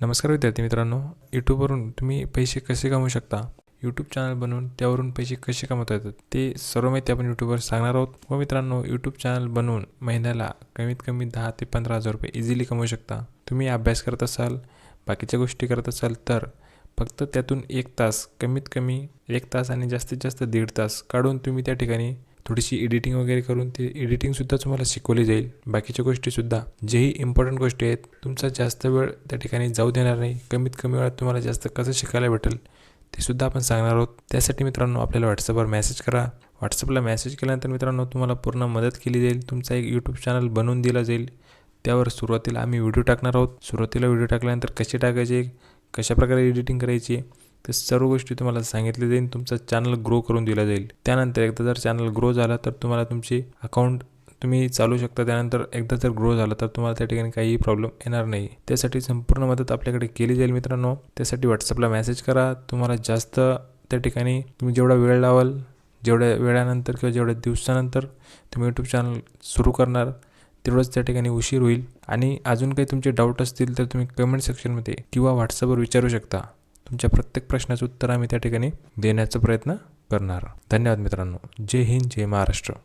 नमस्कार विद्यार्थी मित्रांनो यूट्यूबवरून तुम्ही पैसे कसे कमवू शकता? यूट्यूब चॅनल बनवून त्यावरून पैसे कसे कमवता येतात? ते सर्व माहिती आपण यूट्यूबवर सांगणार आहोत. व मित्रांनो यूट्यूब चॅनल बनवून महिन्याला कमीत कमी दहा ते पंधरा हजार रुपये इझिली कमवू शकता. तुम्ही अभ्यास करत असाल बाकीच्या गोष्टी करत असाल तर फक्त त्यातून एक तास कमीत कमी एक तास आणि जास्तीत जास्त दीड तास काढून तुम्ही त्या ठिकाणी थोडीशी एडिटिंग वगैरे करून ते एडिटिंगसुद्धा तुम्हाला शिकवली जाईल. बाकीच्या गोष्टीसुद्धा जेही इम्पॉर्टंट गोष्टी आहेत तुमचा जास्त वेळ त्या ठिकाणी जाऊ देणार नाही. कमीत कमी वेळात तुम्हाला जास्त कसं शिकायला भेटेल ते सुद्धा आपण सांगणार आहोत. त्यासाठी मित्रांनो आपल्याला व्हॉट्सअपवर मेसेज करा. व्हॉट्सअपला मेसेज केल्यानंतर मित्रांनो तुम्हाला पूर्ण मदत केली जाईल. तुमचा एक यूट्यूब चॅनल बनवून दिला जाईल. त्यावर सुरुवातीला आम्ही व्हिडिओ टाकणार आहोत. सुरुवातीला व्हिडिओ टाकल्यानंतर कसे टाकायचे कशाप्रकारे एडिटिंग करायची ते सर्व गोष्टी तुम्हाला सांगितल्या जाईल तुमचा चॅनल ग्रो करून दिला जाईल. त्यानंतर एकदा जर चॅनल ग्रो झाला तर तुम्हाला तुमची अकाउंट तुम्ही चालू शकता. त्यानंतर एकदा जर ग्रो झाला तर तुम्हाला त्या ठिकाणी काहीही प्रॉब्लेम येणार नाही. त्यासाठी संपूर्ण मदत आपल्याकडे केली जाईल मित्रांनो. त्यासाठी व्हॉट्सअपला मेसेज करा. तुम्हाला जास्त त्या ठिकाणी तुम्ही जेवढा वेळ लावाल जेवढ्या वेळानंतर किंवा जेवढ्या दिवसानंतर तुम्ही यूट्यूब चॅनल सुरू करणार तेवढंच त्या ठिकाणी उशीर होईल. आणि अजून काही तुमचे डाऊट असतील तर तुम्ही कमेंट सेक्शनमध्ये किंवा व्हॉट्सअपवर विचारू शकता. तुमच्या प्रत्येक प्रश्नाचं उत्तर आम्ही त्या ठिकाणी देण्याचा प्रयत्न करणार. धन्यवाद मित्रांनो. जय हिंद जय महाराष्ट्र.